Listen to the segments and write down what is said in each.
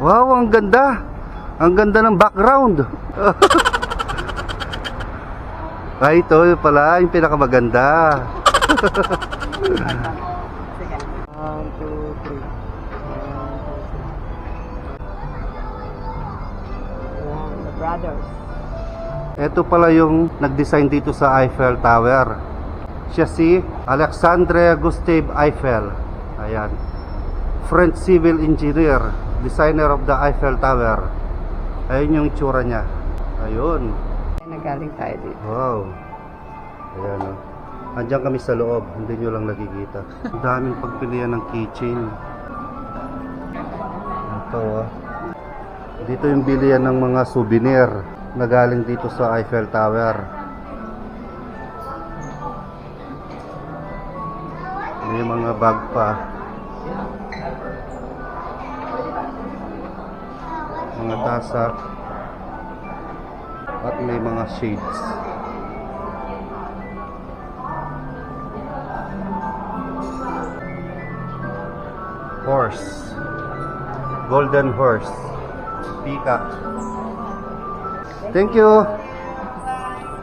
Wow, ang ganda. Ang ganda ng background. Ay, ito pala yung pinakamaganda. One, two, three. One, the brothers. Ito pala yung nag-design dito sa Eiffel Tower. Siya si Alexandre Gustave Eiffel. Ayan. French civil engineer, designer of the Eiffel Tower. Ayun yung itsura niya. Ayun. Nagaling tayo dito. Wow. Ayan o. Andiyan kami sa loob, hindi nyo lang nakikita. Ang daming pagpilian ng kitchen. Ito oh. Dito yung bilian ng mga souvenir na galing dito sa Eiffel Tower. May mga bag pa. Mga tasa. At may mga shades. Horse. Golden horse. Peacock. Thank you.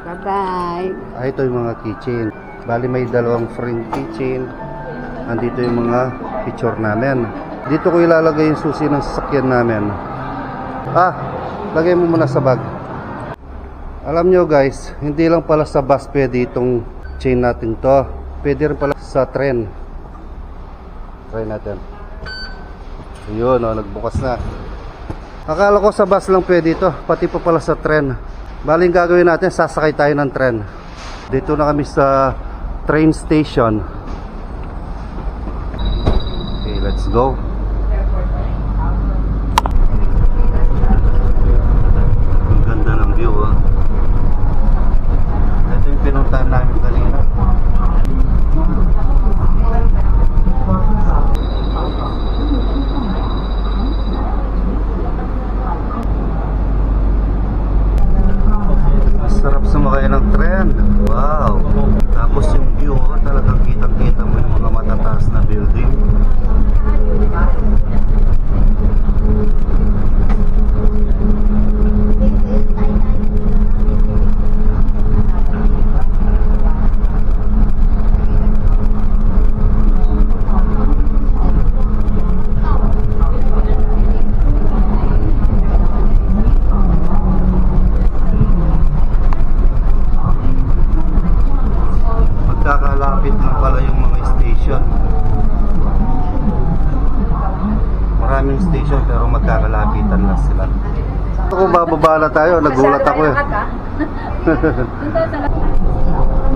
Bye-bye. Ah, ito yung mga kitchen. Bali may dalawang frame kitchen. Andito yung mga picture namin. Dito ko ilalagay yung susi ng sasakyan namin. Ah, lagay mo muna sa bag. Alam nyo guys, hindi lang pala sa bus pwede itong chain natin to. Pwede rin pala sa tren. Try natin. Ayun, oh, nagbukas na. Akala ko sa bus lang pwede ito, pati pa pala sa tren. Baling gagawin natin, sasakay tayo ng tren. Dito na kami sa train station. Okay, let's go. era um trem, Uau! Magkakalapit lang pala yung mga station. Maraming station pero magkakalapitan lang sila. Ako bababa na tayo, nagulat ako eh.